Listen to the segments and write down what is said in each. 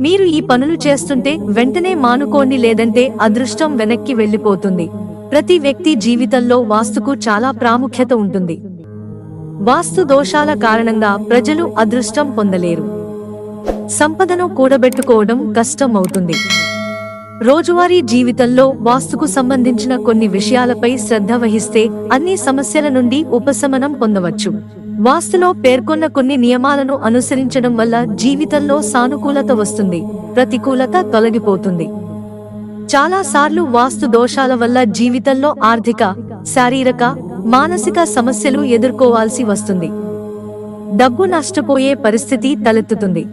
మీరు ఈ పనులు చేస్తుంటే వెంటనే మానుకోండి లేదంటే అదృష్టం వెనక్కి వెళ్ళిపోతుంది. ప్రతి వ్యక్తి జీవితంలో వాస్తుకు చాలా ప్రాముఖ్యత ఉంటుంది. వాస్తు దోషాల కారణంగా ప్రజలు అదృష్టం పొందలేరు. సంపదను కూడబెట్టుకోవడం కష్టం అవుతుంది రోజువారీ జీవితంలో వాస్తుకు సంబంధించిన కొన్ని విషయాలపై శ్రద్ధ వహిస్తే అన్ని సమస్యల నుండి ఉపశమనం పొందవచ్చు. వాస్తులో పేర్కొన్న కొన్ని నియమాలను అనుసరించడం వల్ల జీవితంలో సానుకూలత వస్తుంది ప్రతికూలత తొలగిపోతుంది. చాలాసార్లు వాస్తు దోషాల వల్ల జీవితంలో ఆర్థిక శారీరక మానసిక సమస్యలు ఎదుర్కోవాల్సి వస్తుంది. డబ్బు నష్టపోయే పరిస్థితి తలెత్తుతుంది.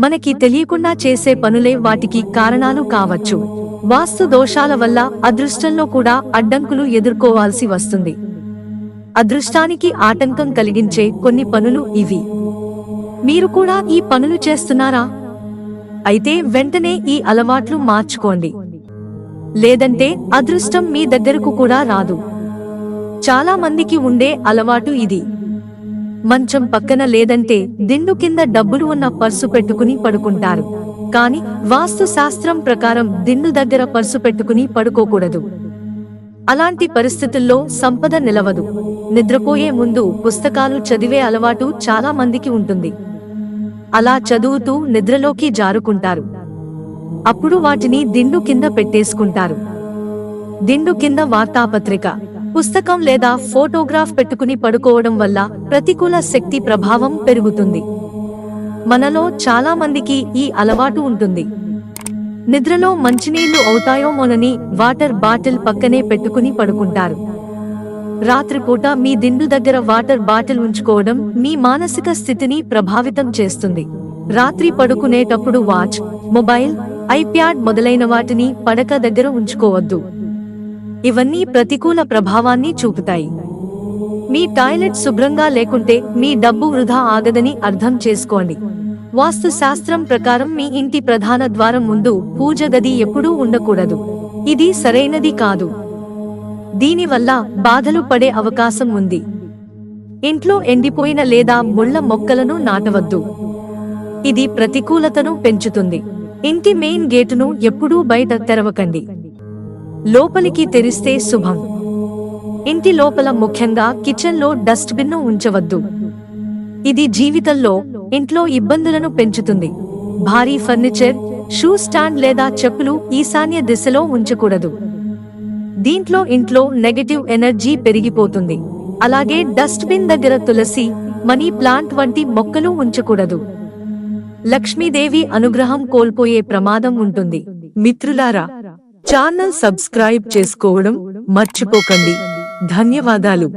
మనకి తెలియకుండా చేసే పనులే వాటికి కారణాలు కావచ్చు. వాస్తు దోషాల వల్ల అదృష్టంలో కూడా అడ్డంకులు ఎదుర్కోవాల్సి వస్తుంది. అదృష్టానికి ఆటంకం కలిగించే కొన్ని పనులు ఇవి. మీరు కూడా ఈ పనులు చేస్తున్నారా? అయితే వెంటనే ఈ అలవాట్లు మార్చుకోండి. లేదంటే అదృష్టం మీ దగ్గరకు కూడా రాదు. చాలా మందికి ఉండే అలవాటు ఇది. మంచం పక్కన లేదంటే దిండు కింద డబ్బులు ఉన్న పర్సు పెట్టుకుని పడుకుంటారు. కాని వాస్తు శాస్త్రం ప్రకారం దిండు దగ్గర పర్సు పెట్టుకుని పడుకోకూడదు. అలాంటి పరిస్థితుల్లో సంపద నిలవదు. నిద్రపోయే ముందు పుస్తకాలు చదివే అలవాటు చాలా మందికి ఉంటుంది. అలా చదువుతూ నిద్రలోకి జారుకుంటారు. అప్పుడు వాటిని దిండు కింద పెట్టేసుకుంటారు. దిండు కింద వార్తాపత్రిక పుస్తకం లేదా ఫోటోగ్రాఫ్ పెట్టుకుని పడుకోవడం వల్ల ప్రతికూల శక్తి ప్రభావం పెరుగుతుంది. మనలో చాలా మందికి ఈ అలవాటు ఉంటుంది. నిద్రలో మంచినీళ్ళు అవుతాయోమోనని వాటర్ బాటిల్ పక్కనే పెట్టుకుని పడుకుంటారు. రాత్రిపూట మీ దిండు దగ్గర వాటర్ బాటిల్ ఉంచుకోవడం మీ మానసిక స్థితిని ప్రభావితం చేస్తుంది. రాత్రి పడుకునేటప్పుడు వాచ్ మొబైల్ ఐప్యాడ్ మొదలైన వాటిని పడక దగ్గర ఉంచుకోవద్దు. ఇవన్నీ ప్రతికూల ప్రభావాన్ని చూపుతాయి. మీ టాయిలెట్ శుభ్రంగా లేకుంటే మీ డబ్బు వృధా ఆగదని అర్థం చేసుకోండి. వాస్తు శాస్త్రం ప్రకారం మీ ఇంటి ప్రధాన ద్వారం ముందు పూజ గది ఎప్పుడూ ఉండకూడదు. ఇది సరైనది కాదు. దీనివల్ల బాధలు పడే అవకాశం ఉంది. ఇంట్లో ఎండిపోయిన లేదా ముళ్ళ మొక్కలను నాటవద్దు. ఇది ప్రతికూలతను పెంచుతుంది. ఇంటి మెయిన్ గేటును ఎప్పుడూ బయట తెరవకండి. లోపలికి తెరిస్తే శుభం. ఇంటి లోపల ముఖ్యంగా కిచెన్లో డస్ట్బిన్ను ఉంచవద్దు. ఇది జీవితంలో ఇంట్లో ఇబ్బందులను పెంచుతుంది. భారీ ఫర్నిచర్ షూ స్టాండ్ లేదా చెప్పులు ఈశాన్య దిశలో ఉంచకూడదు. దీంట్లో ఇంట్లో నెగటివ్ ఎనర్జీ పెరిగిపోతుంది. అలాగే డస్ట్బిన్ దగ్గర తులసి మనీ ప్లాంట్ వంటి మొక్కలు ఉంచకూడదు. లక్ష్మీదేవి అనుగ్రహం కోల్పోయే ప్రమాదం ఉంటుంది. మిత్రులారా ఛానల్ సబ్స్క్రైబ్ చేసుకోవడం మర్చిపోకండి. ధన్యవాదాలు.